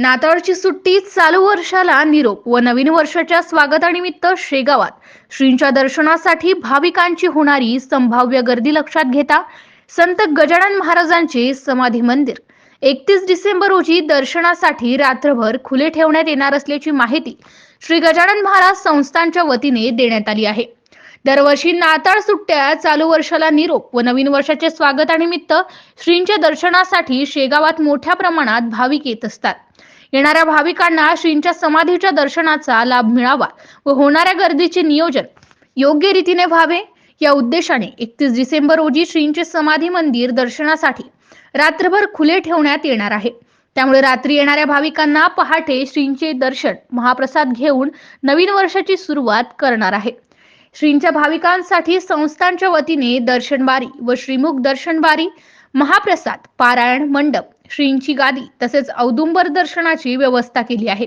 नाताळची सुट्टी चालू वर्षाला निरोप व नवीन वर्षाच्या स्वागतानिमित्त शेगावात. श्रींच्या दर्शनासाठी भाविकांची होणारी संभाव्य गर्दी लक्षात घेता संत गजानन महाराजांचे समाधी मंदिर. एकतीस डिसेंबर रोजी दर्शनासाठी रात्रभर खुले ठेवण्यात येणार असल्याची माहिती श्री गजानन महाराज संस्थांच्या वतीने देण्यात आली आहे. दरवर्षी नाताळ सुट्ट्या चालू वर्षाला निरोप व नवीन वर्षाचे स्वागतानिमित्त श्रींच्या दर्शनासाठी शेगावात मोठ्या प्रमाणात भाविक येत असतात. येणाऱ्या भाविकांना श्रींच्या समाधीच्या दर्शनाचा लाभ मिळावा व होणाऱ्या गर्दीचे नियोजन योग्य रीतीने व्हावे या उद्देशाने एकतीस डिसेंबर रोजी श्रींचे समाधी मंदिर दर्शनासाठी रात्रभर खुले ठेवण्यात येणार आहे. त्यामुळे रात्री येणाऱ्या भाविकांना पहाटे श्रींचे दर्शन महाप्रसाद घेऊन नवीन वर्षाची सुरुवात करणार आहे. श्रींच्या भाविकांसाठी संस्थांच्या वतीने दर्शनबारी व श्रीमुख दर्शनबारी महाप्रसाद पारायण मंडप श्रींची गादी तसेच औदुंबर दर्शनाची व्यवस्था केली आहे.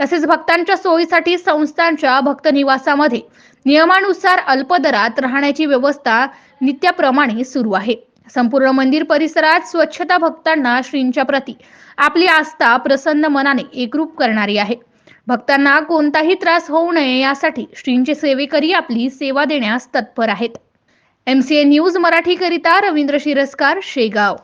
तसेच भक्तांच्या सोयीसाठी संस्थांच्या भक्त निवासामध्ये नियमानुसार अल्पदरात राहण्याची व्यवस्था नित्याप्रमाणे सुरू आहे. संपूर्ण मंदिर परिसरात स्वच्छता भक्तांना श्रींच्या प्रती आपली आस्था प्रसन्न मनाने एकरूप करणारी आहे. भक्तांना कोणताही त्रास होऊ नये यासाठी श्रींचे सेवेकरी आपली सेवा देण्यास तत्पर आहेत. एम सी ए न्यूज मराठीकरिता रवींद्र शिरस्कार शेगाव.